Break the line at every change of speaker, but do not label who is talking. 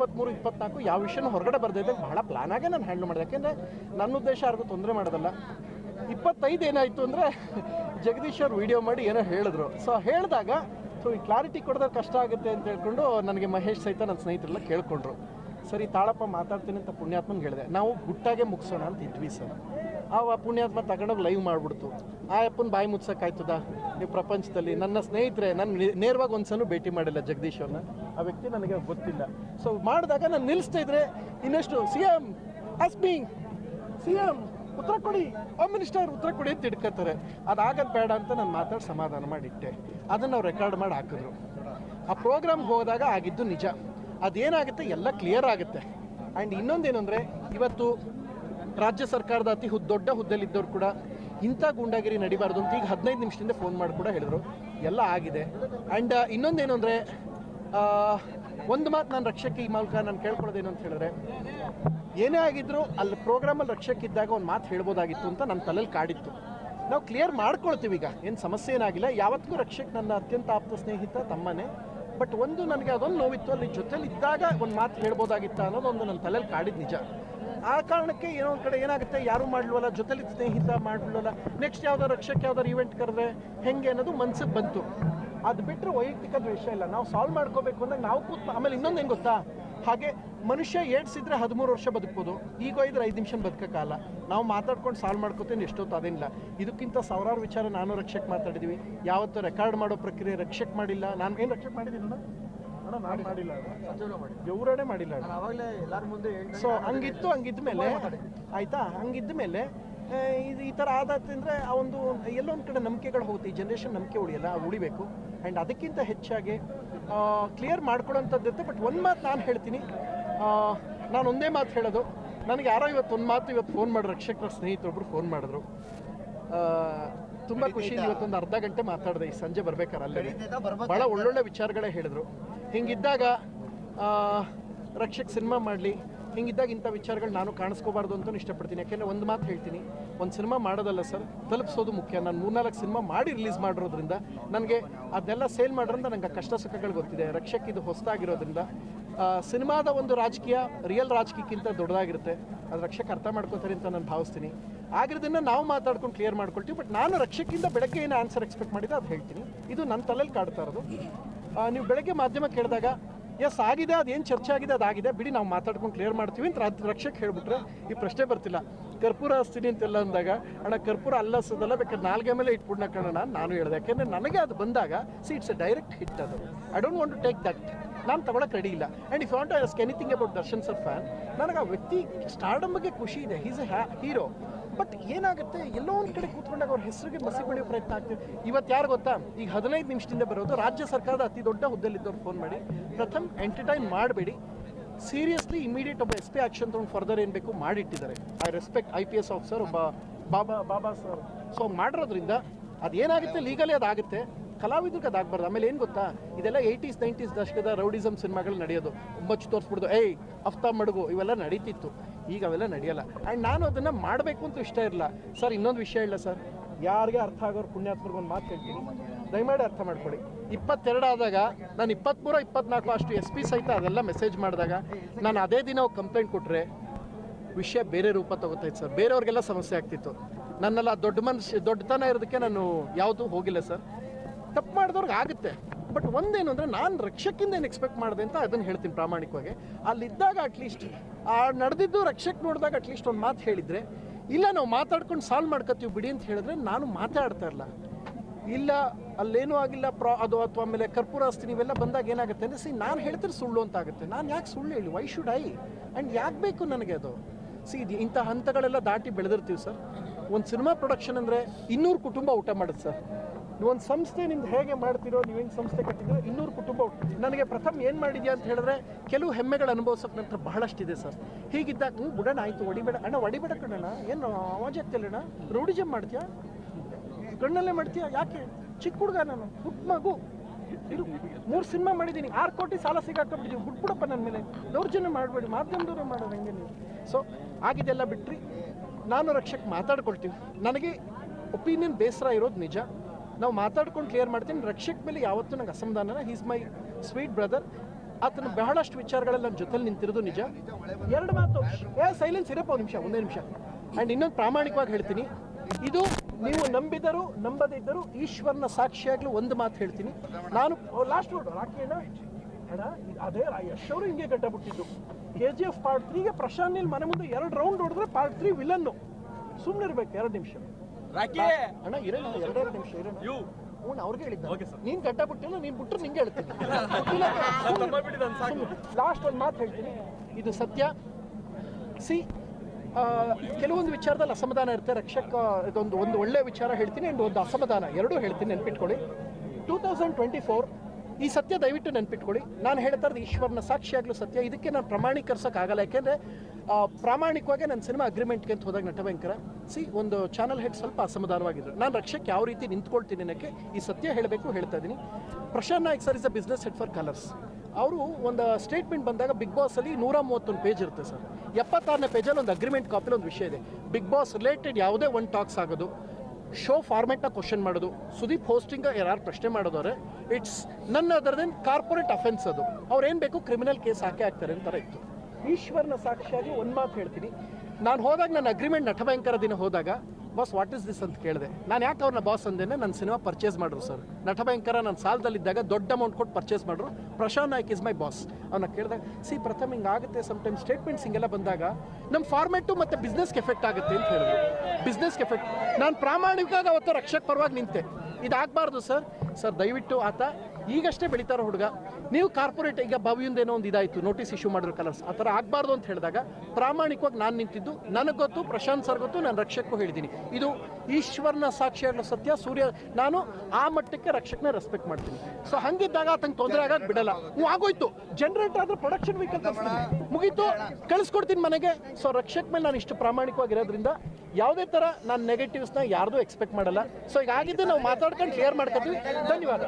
ಇಪ್ಪತ್ತ್ಮೂರು ಇಪ್ಪತ್ನಾಲ್ಕು ಯಾವ ವಿಷಯನೂ ಹೊರಗಡೆ ಬರ್ದಿದ್ದೆ ಬಹಳ ಪ್ಲಾನ್ ಆಗೇ ನಾನು ಹ್ಯಾಂಡಲ್ ಮಾಡಿದೆ. ಯಾಕೆಂದರೆ ನನ್ನ ಉದ್ದೇಶ ಯಾರಿಗೂ ತೊಂದರೆ ಮಾಡೋದಲ್ಲ. ಇಪ್ಪತ್ತೈದು ಏನಾಯಿತು ಅಂದರೆ ಜಗದೀಶ್ ಅವರು ವಿಡಿಯೋ ಮಾಡಿ ಏನೋ ಹೇಳಿದ್ರು. ಸೊ ಹೇಳಿದಾಗ ಸೊ ಈ ಕ್ಲಾರಿಟಿ ಕೊಡೋದ್ರೆ ಕಷ್ಟ ಆಗುತ್ತೆ ಅಂತ ಹೇಳ್ಕೊಂಡು ನನಗೆ ಮಹೇಶ್ ಸಹಿತ ನನ್ನ ಸ್ನೇಹಿತರೆಲ್ಲ ಕೇಳ್ಕೊಂಡ್ರು. ಸರಿ, ತಾಳಪ್ಪ ಮಾತಾಡ್ತೀನಿ ಅಂತ ಪುಣ್ಯಾತ್ಮನ್ ಹೇಳಿದೆ. ನಾವು ಗುಟ್ಟಾಗೆ ಮುಗಿಸೋಣ ಅಂತ ಇದ್ವಿ ಸರ್. ಆ ಪುಣ್ಯಾತ್ಮ ತಗೊಂಡೋಗಿ ಲೈವ್ ಮಾಡಿಬಿಡ್ತು. ಆ ಅಪ್ಪನ ಬಾಯಿ ಮುಚ್ಚಕ್ಕಾಯ್ತದ ನೀವು ಪ್ರಪಂಚದಲ್ಲಿ ನನ್ನ ಸ್ನೇಹಿತರೆ, ನಾನು ನೇರವಾಗಿ ಒಂದ್ಸಲ ಭೇಟಿ ಮಾಡಿಲ್ಲ ಜಗದೀಶ್ ಅವ್ರನ್ನ ಆ ವ್ಯಕ್ತಿ ನನಗೆ ಗೊತ್ತಿಲ್ಲ. ಸೊ ಮಾಡಿದಾಗ ನಾನು ನಿಲ್ಲಿಸ್ತಾ ಇದ್ರೆ ಇನ್ನಷ್ಟು? C M asking C M ಉತ್ತರ ಕೊಡಿ. ಹೋಮ್ ಮಿನಿಸ್ಟರ್ ಉತ್ತರ ಕೊಡಿ ಅಂತ ಇಟ್ಕೋತಾರೆ ಅದಾಗದು ಬೇಡ ಅಂತ ನಾನು ಮಾತಾಡಿ ಸಮಾಧಾನ ಮಾಡಿಟ್ಟೆ. ಅದನ್ನು ಅವ್ರು ರೆಕಾರ್ಡ್ ಮಾಡಿ ಹಾಕಿದ್ರು. ಆ ಪ್ರೋಗ್ರಾಮ್ಗೆ ಹೋದಾಗ ಆಗಿದ್ದು ನಿಜ. ಅದೇನಾಗುತ್ತೆ? ಎಲ್ಲ ಕ್ಲಿಯರ್ ಆಗುತ್ತೆ. ಆ್ಯಂಡ್ ಇನ್ನೊಂದೇನು ಅಂದರೆ ಇವತ್ತು ರಾಜ್ಯ ಸರ್ಕಾರದ ಅತಿ ದೊಡ್ಡ ಹುದ್ದೆಲಿದ್ದವ್ರು ಕೂಡ ಇಂಥ ಗೂಂಡಾಗಿರಿ ನಡಿಬಾರ್ದು ಅಂತ ಈಗ ಹದಿನೈದು ನಿಮಿಷದಿಂದ ಫೋನ್ ಮಾಡಿ ಕೂಡ ಹೇಳಿದ್ರು. ಎಲ್ಲ ಆಗಿದೆ. ಆ್ಯಂಡ್ ಇನ್ನೊಂದೇನು ಅಂದರೆ ಒಂದು ಮಾತು ನಾನು ರಕ್ಷಕ್ಕೆ ಈ ಮೂಲಕ ನಾನು ಕೇಳ್ಕೊಳ್ಳೋದೇನು ಅಂತ ಹೇಳಿದ್ರೆ, ಏನೇ ಆಗಿದ್ರು ಅಲ್ಲಿ ಪ್ರೋಗ್ರಾಮಲ್ಲಿ ರಕ್ಷಕ್ಕಿದ್ದಾಗ ಒಂದು ಮಾತು ಹೇಳ್ಬೋದಾಗಿತ್ತು ಅಂತ ನನ್ನ ತಲೆಯಲ್ಲಿ ಕಾಡಿತ್ತು. ನಾವು ಕ್ಲಿಯರ್ ಮಾಡ್ಕೊಳ್ತೀವಿ ಈಗ. ಏನು ಸಮಸ್ಯೆ ಏನಾಗಿಲ್ಲ ಯಾವತ್ತಿಗೂ ರಕ್ಷಕ್ ನನ್ನ ಅತ್ಯಂತ ಆಪ್ತ ಸ್ನೇಹಿತ, ತಮ್ಮನೇ. ಬಟ್ ಒಂದು ನನಗೆ ಅದೊಂದು ನೋವಿತ್ತು. ಅಲ್ಲಿ ಜೊತೆಲಿ ಇದ್ದಾಗ ಒಂದು ಮಾತು ಹೇಳ್ಬೋದಾಗಿತ್ತು ಅನ್ನೋದೊಂದು ನನ್ನ ತಲೆಯಲ್ಲಿ ಕಾಡಿದ್ದು ನಿಜ. ಆ ಕಾರಣಕ್ಕೆ ಏನೋ ಒಂದು ಕಡೆ ಏನಾಗುತ್ತೆ? ಯಾರು ಮಾಡ್ಲವಲ್ಲ ಜೊತೆಲಿ ಸ್ನೇಹಿತ ಮಾಡ್ಲವಲ್ಲ ನೆಕ್ಸ್ಟ್ ಯಾವ್ದಾರು ರಕ್ಷಕ್ಕೆ ಯಾವ್ದಾರು ಈವೆಂಟ್ ಕರೆದ್ರೆ ಹೆಂಗೆ ಅನ್ನೋದು ಮನ್ಸಿಗೆ ಬಂತು. ಅದು ಬಿಟ್ಟರೆ ವೈಯಕ್ತಿಕ ದ್ವೇಷ ಇಲ್ಲ. ನಾವು ಸಾಲ್ವ್ ಮಾಡ್ಕೋಬೇಕು ಅಂದಾಗ ನಾವು ಕೂತ್ ಆಮೇಲೆ ಇನ್ನೊಂದೇನು ಗೊತ್ತಾ? ಹಾಗೆ ಮನುಷ್ಯ ಏಡ್ಸಿದ್ರೆ ಹದಿಮೂರು ವರ್ಷ ಬದುಕ್ಬೋದು. ಈಗ ಇದ್ರೆ ಐದು ನಿಮಿಷ ಬದುಕಕ್ಕಾಗಲ್ಲ ನಾವು ಮಾತಾಡ್ಕೊಂಡು ಸಾಲ್ವ್ ಮಾಡ್ಕೋತೇನೆ, ಎಷ್ಟೊತ್ತು ಅದೇನಿಲ್ಲ. ಇದಕ್ಕಿಂತ ಸಾವಿರಾರು ವಿಚಾರ ನಾನು ರಕ್ಷಕ್ ಮಾತಾಡಿದ್ವಿ. ಯಾವತ್ತೂ ರೆಕಾರ್ಡ್ ಮಾಡೋ ಪ್ರಕ್ರಿಯೆ ರಕ್ಷಕ್ ಮಾಡಿಲ್ಲ. ನಾನು ಏನು ರಕ್ಷಕ್ ಮಾಡಿದ್ದೀನಿ ನಾನು ಮಾಡಿಲ್ಲ. ಇವರೇ ಮಾಡಿಲ್ಲ. ಅಣ್ಣ.
ಅವಾಗಲೇ ಎಲ್ಲಾರ ಮುಂದೆ
ಸೊ ಹಂಗಿತ್ತು ಹಂಗಿದ್ಮೇಲೆ ಆಯ್ತಾ? ಹಂಗಿದ್ದ ಮೇಲೆ ಆ, ಇದು ಈ ಥರ ಆದಂದರೆ ಆ ಒಂದು ಎಲ್ಲೋ ಒಂದು ಕಡೆ ನಂಬಿಕೆಗಳು ಹೋಗುತ್ತೆ. ಈ ಜನ್ರೇಷನ್ ನಂಬಿಕೆ ಉಳಿಯಲ್ಲ ಉಳಿಬೇಕು. ಆ್ಯಂಡ್ ಅದಕ್ಕಿಂತ ಹೆಚ್ಚಾಗಿ ಕ್ಲಿಯರ್ ಮಾಡ್ಕೊಳ್ಳೋಂಥದ್ದಿರುತ್ತೆ ಬಟ್ ಒಂದು ಮಾತು ನಾನು ಹೇಳ್ತೀನಿ. ಆ, ನಾನು ಒಂದೇ ಮಾತು ಹೇಳೋದು. ನನಗೆ ಯಾರೋ ಇವತ್ತು ಒಂದು ಮಾತು ಇವತ್ತು ಫೋನ್ ಮಾಡಿ ರಕ್ಷಕರ ಸ್ನೇಹಿತರೊಬ್ಬರು ಫೋನ್ ಮಾಡಿದ್ರು. ತುಂಬ ಖುಷಿ ಇವತ್ತೊಂದು ಅರ್ಧ ಗಂಟೆ ಮಾತಾಡಿದೆ ಈ ಸಂಜೆ ಬರ್ಬೇಕಾರೆ ಅಲ್ಲೇ ಭಾಳ ಒಳ್ಳೊಳ್ಳೆ ವಿಚಾರಗಳೇ ಹೇಳಿದ್ರು. ಹಿಂಗಿದ್ದಾಗ ರಕ್ಷಕ್ ಸಿನಿಮಾ ಮಾಡಲಿ. ಹಿಂಗಿದ್ದಾಗ ಇಂಥ ವಿಚಾರಗಳು ನಾನು ಕಾಣಿಸ್ಕೋಬಾರ್ದು ಅಂತ ಇಷ್ಟಪಡ್ತೀನಿ. ಯಾಕೆಂದರೆ ಒಂದು ಮಾತು ಹೇಳ್ತೀನಿ. ಒಂದು ಸಿನಿಮಾ ಮಾಡೋದಲ್ಲ ಸರ್, ತಲುಪಿಸೋದು ಮುಖ್ಯ. ನಾನು ಮೂರ್ನಾಲ್ಕು ಸಿನಿಮಾ ಮಾಡಿ ರಿಲೀಸ್ ಮಾಡಿರೋದ್ರಿಂದ ನನಗೆ ಅದನ್ನೆಲ್ಲ ಸೇಲ್ ಮಾಡೋದ್ರಿಂದ ನನಗೆ ಕಷ್ಟ ಸುಖಗಳು ಗೊತ್ತಿದೆ. ರಕ್ಷಕ್ ಇದು ಹೊಸದಾಗಿರೋದ್ರಿಂದ ಸಿನಿಮಾದ ಒಂದು ರಾಜಕೀಯ, ರಿಯಲ್ ರಾಜಕೀಯಕ್ಕಿಂತ ದೊಡ್ಡದಾಗಿರುತ್ತೆ. ಅದು ರಕ್ಷಕ್ ಅರ್ಥ ಮಾಡ್ಕೋತಾರೆ ಅಂತ ನಾನು ಭಾವಿಸ್ತೀನಿ. ಆಗಿರೋದನ್ನ ನಾವು ಮಾತಾಡ್ಕೊಂಡು ಕ್ಲಿಯರ್ ಮಾಡ್ಕೊಳ್ತೀವಿ ಬಟ್ ನಾನು ರಕ್ಷಕ್ಕಿಂತ ಬೆಳಗ್ಗೆ ಏನು ಆನ್ಸರ್ ಎಕ್ಸ್ಪೆಕ್ಟ್ ಮಾಡಿದೆ ಅದು ಹೇಳ್ತೀನಿ. ಇದು ನನ್ನ ತಲೆಯಲ್ಲಿ ಕಾಡ್ತಾ ಇರೋದು. ನೀವು ಬೆಳಗ್ಗೆ ಮಾಧ್ಯಮ ಕೇಳಿದಾಗ, ಎಸ್, ಆಗಿದೆ, ಅದೇನು ಚರ್ಚೆ ಆಗಿದೆ, ಅದಾಗಿದೆ, ಬಿಡಿ ನಾವು ಮಾತಾಡ್ಕೊಂಡು ಕ್ಲಿಯರ್ ಮಾಡ್ತೀವಿ ಅಂತ ರಾತ್- ರಕ್ಷಕ್ ಹೇಳಿಬಿಟ್ರೆ ಈ ಪ್ರಶ್ನೆ ಬರ್ತಿಲ್ಲ. ಕರ್ಪೂರ ಹಸ್ತೀನಿ ಅಂತೆಲ್ಲ ಅಂದಾಗ, ಅಣ್ಣ, ಕರ್ಪೂರ ಅಲ್ಲ ಸದಲ್ಲ ಬೇಕಾದ್ರೆ ನಾಲ್ಗೆ ಮೇಲೆ ಇಟ್ಬಿಡ್ನ ಕಣೋಣ ನಾನು ಹೇಳಿದೆ. ಯಾಕೆಂದರೆ ನನಗೆ ಅದು ಬಂದಾಗ see it's a direct hit ಅದು. I don't want to take that ನಾನು ತಗೊಳಕ್ಕೆ ರೆಡಿ ಇಲ್ಲ. And if want ask anything about Darshan sir fan ನನಗೆ ಆ ವ್ಯಕ್ತಿ ಸ್ಟಾರ್ಡಮ್ ಬಗ್ಗೆ ಖುಷಿ ಇದೆ. ಹೀಸ್ ಎ ಹ್ಯಾ ಹೀರೋ ಬಟ್ ಏನಾಗುತ್ತೆ? ಎಲ್ಲೋ ಒಂದು ಕಡೆ ಕೂತ್ಕೊಂಡಾಗ ಅವ್ರ ಹೆಸರಿಗೆ ಬೆಳೆಯೋ ಪ್ರಯತ್ನ ಆಗ್ತಿದೆ. ಇವತ್ತು ಯಾರು ಗೊತ್ತಾ? ಈಗ ಹದಿನೈದು ನಿಮಿಷದಿಂದ ಬರೋದು ರಾಜ್ಯ ಸರ್ಕಾರದ ಅತಿ ದೊಡ್ಡ ಹುದ್ದೆಲ್ಲಿದ್ದವ್ರು ಫೋನ್ ಮಾಡಿ. ಪ್ರಥಮ್ ಎಂಟರ್ಟೈನ್ ಮಾಡಬೇಡಿ. ಸೀರಿಯಸ್ಲಿ ಇಮಿಡಿಯೇಟ್ ಒಬ್ಬ ಎಸ್ ಪಿ ಆ್ಯಕ್ಷನ್ ತೊಗೊಂಡು ಫರ್ದರ್ ಏನು ಬೇಕು ಮಾಡಿಟ್ಟಿದ್ದಾರೆ. I respect I P S officer ಒಬ್ಬ ಬಾಬಾ ಬಾಬಾ ಸರ್ ಸೊ ಮಾಡಿರೋದ್ರಿಂದ ಅದೇನಾಗುತ್ತೆ? ಲೀಗಲಿ ಅದಾಗುತ್ತೆ. ಕಲಾವಿದ್ರಿಗೆ ಅದಾಗಬಾರ್ದು ಆಮೇಲೆ ಏನು ಗೊತ್ತಾ? ಇದೆಲ್ಲ ಏಯ್ಟೀಸ್ ನೈಂಟೀಸ್ ದಶಕದ ರೌಡಿಸಮ್ ಸಿನಿಮಾಗಳು ನಡೆಯೋದು. ಮಚ್ಚು ತೋರಿಸ್ಬಿಡ್ದು ಏಯ್, ಅಫ್ತಾ ಮಡಗು, ಇವೆಲ್ಲ ನಡೀತಿತ್ತು. ಈಗ ಅವೆಲ್ಲ ನಡೆಯಲ್ಲ. ಆ್ಯಂಡ್ ನಾನು ಅದನ್ನು ಮಾಡಬೇಕು ಅಂತ ಇಷ್ಟ ಇರಲ್ಲ. ಸರ್, ಇನ್ನೊಂದು ವಿಷಯ ಇಲ್ಲ ಸರ್. ಯಾರಿಗೆ ಅರ್ಥ ಆಗೋರು ಪುಣ್ಯಾತ್ಮರ್ಗೊಂದು ಮಾತು ಹೇಳ್ತೀನಿ. ದಯಮಾಡಿ ಅರ್ಥ ಮಾಡ್ಕೊಳ್ಳಿ. ಇಪ್ಪತ್ತೆರಡು ಆದಾಗ, ನಾನು ಇಪ್ಪತ್ತ್ಮೂರ ಇಪ್ಪತ್ನಾಲ್ಕು ಅಷ್ಟು ಎಸ್ ಪಿ ಸಹಿತ ಅದೆಲ್ಲ ಮೆಸೇಜ್ ಮಾಡಿದಾಗ, ನಾನು ಅದೇ ದಿನ ಕಂಪ್ಲೇಂಟ್ ಕೊಟ್ಟರೆ ವಿಷಯ ಬೇರೆ ರೂಪ ತಗೋತೈತೆ ಸರ್. ಬೇರೆಯವ್ರಿಗೆಲ್ಲ ಸಮಸ್ಯೆ ಆಗ್ತಿತ್ತು. ನನ್ನೆಲ್ಲ ದೊಡ್ಡ ಮನುಷ್ಯ ದೊಡ್ಡತನ ಇರೋದಕ್ಕೆ ನಾನು ಯಾವುದೂ ಹೋಗಿಲ್ಲ ಸರ್. ತಪ್ಪು ಮಾಡಿದವ್ರಿಗೆ ಆಗುತ್ತೆ. ಬಟ್ ಒಂದೇನು ಅಂದರೆ ನಾನು ರಕ್ಷಕಿಂದ ಏನು ಎಕ್ಸ್ಪೆಕ್ಟ್ ಮಾಡಿದೆ ಅಂತ ಅದನ್ನು ಹೇಳ್ತೀನಿ ಪ್ರಾಮಾಣಿಕವಾಗಿ. ಅಲ್ಲಿದ್ದಾಗ ಅಟ್ಲೀಸ್ಟ್ ಆ ನಡೆದಿದ್ದು ರಕ್ಷಕ್ ನೋಡಿದಾಗ ಅಟ್ಲೀಸ್ಟ್ ಒಂದು ಮಾತು ಹೇಳಿದರೆ, ಇಲ್ಲ ನಾವು ಮಾತಾಡ್ಕೊಂಡು ಸಾಲ್ವ್ ಮಾಡ್ಕೋತೀವಿ ಬಿಡಿ ಅಂತ ಹೇಳಿದ್ರೆ ನಾನು ಮಾತಾಡ್ತಾ ಇರಲ್ಲ ಇಲ್ಲ, ಅಲ್ಲೇನೂ ಆಗಿಲ್ಲ, ಪ್ರಾ ಅದು ಅಥವಾ ಆಮೇಲೆ ಕರ್ಪೂರ ಆಸ್ತಿ ನೀವೆಲ್ಲ ಬಂದಾಗ ಏನಾಗುತ್ತೆ ಅಂದರೆ ಸಿ ನಾನು ಹೇಳ್ತಿದ್ರೆ ಸುಳ್ಳು ಅಂತ ಆಗುತ್ತೆ. ನಾನು ಯಾಕೆ ಸುಳ್ಳು ಹೇಳಿ? ವೈ ಶುಡ್ ಐ ಆ್ಯಂಡ್ ಯಾಕೆ ಬೇಕು ನನಗೆ ಅದು? ಸಿ ಇದು ಇಂಥ ಹಂತಗಳೆಲ್ಲ ದಾಟಿ ಬೆಳೆದಿರ್ತೀವಿ ಸರ್. ಒಂದು ಸಿನಿಮಾ ಪ್ರೊಡಕ್ಷನ್ ಅಂದರೆ ಇನ್ನೂರು ಕುಟುಂಬ ಊಟ ಮಾಡುತ್ತೆ ಸರ್. ಒಂದು ಸಂಸ್ಥೆ ನಿಮ್ದು ಹೇಗೆ ಮಾಡ್ತಿರೋ ನೀವೇನು ಸಂಸ್ಥೆ ಕಟ್ಟಿದ್ರು ಇನ್ನೂರು ಕುಟುಂಬ ನನಗೆ ಪ್ರಥಮ ಏನು ಮಾಡಿದ್ಯಾ ಅಂತ ಹೇಳಿದ್ರೆ ಕೆಲವು ಹೆಮ್ಮೆಗಳು ಅನುಭವಿಸೋಕೆ ನಂತರ ಬಹಳಷ್ಟಿದೆ ಸರ್. ಹೀಗಿದ್ದಾಗ ಹ್ಞೂ ಬಿಡೋಣ, ಆಯಿತು ಹೊಡಿಬೇಡ ಅಣ್ಣ ಹೊಡಿಬೇಡ ಕಣ್ಣಣ್ಣ. ಏನು ಅವಾಜ್ ಆಗ್ತಿಲ್ಲಣ್ಣ ರೌಡಿಜಮ್ ಮಾಡ್ತೀಯಾ? ಕಣ್ಣಲ್ಲೇ ಮಾಡ್ತೀಯಾ? ಯಾಕೆ? ಚಿಕ್ಕ ಹುಡುಗ ನಾನು. ಪುಟ್ಟ ಮಗು. ಇದು ಮೂರು ಸಿನಿಮಾ ಮಾಡಿದ್ದೀನಿ ಆರು ಕೋಟಿ ಸಾಲ ಸಿಗಾಕೊಂಡ್ಬಿಟ್ಟಿದ್ದೀವಿ ಬಿಟ್ಬಿಡಪ್ಪ ನನ್ನ ಮೇಲೆ. ದೌರ್ಜನ್ಯ ಮಾಡಬೇಡಿ. ಮಾಧ್ಯಮದವ್ರು ಮಾಡೋದು ಹಂಗೆ ನೀವು? ಸೊ ಆಗಿದೆಲ್ಲ ಬಿಟ್ರಿ. ನಾನು ರಕ್ಷಕ್ ಮಾತಾಡ್ಕೊಳ್ತೀವಿ. ನನಗೆ ಒಪಿನಿಯನ್ ಬೇಸರ ಇರೋದು ನಿಜ. ನಾವು ಮಾತಾಡ್ಕೊಂಡು ಕ್ಲಿಯರ್ ಮಾಡ್ತೀನಿ. ರಕ್ಷಕ್ ಮೇಲೆ ಯಾವತ್ತೂ ನಂಗೆ ಅಸಮಾಧಾನ ಹೀಸ್ ಮೈ ಸ್ವೀಟ್ ಬ್ರದರ್ ಆತನ ಬಹಳಷ್ಟು ವಿಚಾರಗಳಲ್ಲಿ ನನ್ನ ಜೊತೆಲಿ ನಿಂತಿರೋದು ನಿಜ. ಎರಡು ಮಾತು. ಏ ಸೈಲೆನ್ಸ್ ಇರಪ್ಪ, ಒಂದು ನಿಮಿಷ, ಒಂದೇ ನಿಮಿಷ. ಆ್ಯಂಡ್ ಇನ್ನೊಂದು ಪ್ರಾಮಾಣಿಕವಾಗಿ ಹೇಳ್ತೀನಿ. ಇದು ನೀವು ನಂಬಿದರೂ ನಂಬದಿದ್ದರೂ ಈಶ್ವರನ ಸಾಕ್ಷಿಯಾಗಲೂ ಒಂದು ಮಾತು ಹೇಳ್ತೀನಿ. ನಾನು ಲಾಸ್ಟ್ ವರ್ಡ್ ರಾಕಿ ಅಣ್ಣ. ಅದೇ ಯಶ್ ಅವರು ಹಿಂಗೆ ಗಡ್ಡ ಬಿಟ್ಟಿದ್ದು. ಕೆ ಜಿ ಎಫ್ ಪಾರ್ಟ್ ತ್ರೀಗೆ ಪ್ರಶಾಂತ್ ನೀಲ್ ಮನೆ ಮುಂದೆ ಎರಡು ರೌಂಡ್ ಹೊಡೆದ್ರೆ ಪಾರ್ಟ್ ತ್ರೀ ವಿಲನ್ನು ಸುಮ್ಮನೆ ಇರಬೇಕು ಎರಡು ನಿಮಿಷ. ಅಣ್ಣ ಇರೋಣ ಎರಡೆರಡು ನಿಮಿಷ ಇರೋಣ
ಯು.
ಹ್ಞೂ ಅವ್ರಿಗೆ ಹೇಳಿದ್ದ. ನೀನ್ ಗಡ್ಡ ಬಿಟ್ಟಿಲ್ಲ ನೀನ್ ಬಿಟ್ಟರು ನಿಂಗೆ ಹೇಳ್ತೀನಿ. ಲಾಸ್ಟ್ ಒಂದು ಮಾತು ಹೇಳ್ತೀನಿ. ಇದು ಸತ್ಯ. ಸಿ ಕೆಲವೊಂದು ವಿಚಾರದಲ್ಲಿ ಅಸಮಾಧಾನ ಇರುತ್ತೆ. ರಕ್ಷಕ ಇದೊಂದು ಒಂದು ಒಳ್ಳೆ ವಿಚಾರ ಹೇಳ್ತೀನಿ ಆ್ಯಂಡ್ ಒಂದು ಅಸಮಾಧಾನ. ಎರಡೂ ಹೇಳ್ತೀನಿ ನೆನ್ಪಿಟ್ಕೊಳ್ಳಿ. ಟೂ ತೌಸಂಡ್ ಟ್ವೆಂಟಿ ಫೋರ್ ಈ ಸತ್ಯ ದಯವಿಟ್ಟು ನೆನ್ಪಿಟ್ಕೊಳ್ಳಿ. ನಾನು ಹೇಳ್ತಾ ಇರೋದು ಈಶ್ವರನ ಸಾಕ್ಷಿಯಾಗಲೂ ಸತ್ಯ. ಇದಕ್ಕೆ ನಾನು ಪ್ರಮಾಣೀಕರಿಸೋಕ್ಕಾಗಲ್ಲ ಯಾಕೆಂದರೆ ಪ್ರಾಮಾಣಿಕವಾಗಿ ನನ್ನ ಸಿನಿಮಾ ಅಗ್ರಿಮೆಂಟ್ಗೆ ಅಂತ ಹೋದಾಗ ನಟಭಯಂಕರ ಸಿ, ಒಂದು ಚಾನಲ್ ಹೆಡ್ ಸ್ವಲ್ಪ ಅಸಮಾಧಾನವಾಗಿದ್ರು. ನಾನು ರಕ್ಷಕ್ ಯಾವ ರೀತಿ ನಿಂತ್ಕೊಳ್ತೀನಿ ಅನ್ನೋಕ್ಕೆ ಈ ಸತ್ಯ ಹೇಳಬೇಕು ಹೇಳ್ತಾ ಇದ್ದೀನಿ. Prashanth Naik sir is a business head for Colors ಅವರು ಒಂದು ಸ್ಟೇಟ್ಮೆಂಟ್ ಬಂದಾಗ ಬಿಗ್ ಬಾಸಲ್ಲಿ ನೂರ ಮೂವತ್ತೊಂದು ಪೇಜ್ ಇರುತ್ತೆ ಸರ್ ಎಪ್ಪತ್ತಾರನೇ ಪೇಜಲ್ಲಿ ಒಂದು ಅಗ್ರಿಮೆಂಟ್ ಕಾಪಿಲಿ ಒಂದು ವಿಷಯ ಇದೆ. ಬಿಗ್ ಬಾಸ್ ರಿಲೇಟೆಡ್ ಯಾವುದೇ ಒಂದು ಟಾಕ್ಸ್ ಆಗೋದು. ಶೋ ಫಾರ್ಮೆಟ್ನ ಕ್ವಶನ್ ಮಾಡೋದು. ಸುದೀಪ್ ಹೋಸ್ಟಿಂಗ್ ಯಾರು ಪ್ರಶ್ನೆ ಮಾಡೋದವ್ರೆ ಇಟ್ಸ್ ನನ್ನ ಅದರ್ ದೆನ್ ಕಾರ್ಪೊರೇಟ್ ಅಫೆನ್ಸ್ ಅದು. ಅವ್ರು ಬೇಕು ಕ್ರಿಮಿನಲ್ ಕೇಸ್ ಹಾಕೇ ಹಾಕ್ತಾರೆ ಅಂತಾರೆ ಇತ್ತು. ಈಶ್ವರನ ಸಾಕ್ಷಿಯಾಗಿ ಒಂದು ಮಾತು ಹೇಳ್ತೀನಿ. ನಾನು ಹೋದಾಗ ನನ್ನ ಅಗ್ರಿಮೆಂಟ್ ನಟಭಯಂಕರ ದಿನ ಹೋದಾಗ ಬಾಸ್ ವಾಟ್ ಇಸ್ ದಿಸ್ ಅಂತ ಕೇಳಿದೆ. ನಾನು ಯಾಕೆ ಅವ್ರನ್ನ ಬಾಸ್ ಅಂದೇನೆ? ನನ್ನ ಸಿನಿಮಾ ಪರ್ಚೇಸ್ ಮಾಡ್ರು ಸರ್ ನಟಭಯಂಕರ ನನ್ನ ಸಾಲದಲ್ಲಿದ್ದಾಗ ದೊಡ್ಡ ಅಮೌಂಟ್ ಕೊಟ್ಟು ಪರ್ಚೇಸ್ ಮಾಡ್ರು. Prashanth Naik is my boss ಅವನ್ನ ಕೇಳಿದಾಗ ಸಿ, ಪ್ರಥಮ ಹಿಂಗೆ ಆಗುತ್ತೆ. ಸಮ್ಟೈಮ್ ಸ್ಟೇಟ್ಮೆಂಟ್ಸ್ ಹಿಂಗೆಲ್ಲ ಬಂದಾಗ ನಮ್ಮ ಫಾರ್ಮೆಟು ಮತ್ತು ಬಿಸ್ನೆಸ್ಗೆ ಎಫೆಕ್ಟ್ ಆಗುತ್ತೆ ಅಂತ ಹೇಳಿದ್ರು. ಬಿಸ್ನೆಸ್ಗೆ ಎಫೆಕ್ಟ್ ನಾನು ಪ್ರಾಮಾಣಿಕವಾಗಿ ಅವತ್ತು ರಕ್ಷಕ್ ಪರವಾಗಿ ನಿಂತೆ. ಇದಾಗಬಾರ್ದು ಸರ್ ಸರ್, ದಯವಿಟ್ಟು ಆತ ಈಗಷ್ಟೇ ಬೆಳೀತಾರೋ ಹುಡುಗ. ನೀವು ಕಾರ್ಪೊರೇಟ್ ಈಗ ಭವ್ಯಂದೇನೋ ಒಂದು ಇದಾಯಿತು ನೋಟಿಸ್ ಇಶ್ಯೂ ಮಾಡಿರೋ ಕಲರ್ಸ್ ಆ ಥರ ಆಗಬಾರ್ದು ಅಂತ ಹೇಳಿದಾಗ ಪ್ರಾಮಾಣಿಕವಾಗಿ ನಾನು ನಿಂತಿದ್ದು, ನನಗೆ ಗೊತ್ತು, ಪ್ರಶಾಂತ್ ಸರ್ ಗೊತ್ತು, ನಾನು ರಕ್ಷಕ್ಕೂ ಹೇಳಿದ್ದೀನಿ. ಇದು ಈಶ್ವರನ ಸಾಕ್ಷಿ ಹೇಳೋ ಸತ್ಯ, ಸೂರ್ಯ, ನಾನು ಆ ಮಟ್ಟಕ್ಕೆ ರಕ್ಷಕನ ರೆಸ್ಪೆಕ್ಟ್ ಮಾಡ್ತೀನಿ. ಸೊ ಹಂಗಿದ್ದಾಗ ಆತಂಗೆ ತೊಂದರೆ ಆಗಕ್ಕೆ ಬಿಡಲ್ಲ. ಹ್ಞೂ ಆಗೋಯ್ತು. ಜನರೇಟ್ ಆದರೆ ಪ್ರೊಡಕ್ಷನ್ ತರಿಸ್ತೀನಿ. ಮುಗೀತು. ಕಳಿಸ್ಕೊಡ್ತೀನಿ ಮನೆಗೆ. ಸೊ ರಕ್ಷಕ್ ಮೇಲೆ ನಾನು ಇಷ್ಟು ಪ್ರಾಮಾಣಿಕವಾಗಿರೋದ್ರಿಂದ ಯಾವುದೇ ಥರ ನಾನು ನೆಗೆಟಿವ್ಸ್ನ ಯಾರ್ದು ಎಕ್ಸ್ಪೆಕ್ಟ್ ಮಾಡಲ್ಲ. ಸೊ ಈಗ ಆಗಿದ್ದು ನಾವು ಮಾತಾಡ್ಕೊಂಡು ಕ್ಲಿಯರ್ ಮಾಡ್ಕೊತೀವಿ. ಧನ್ಯವಾದ.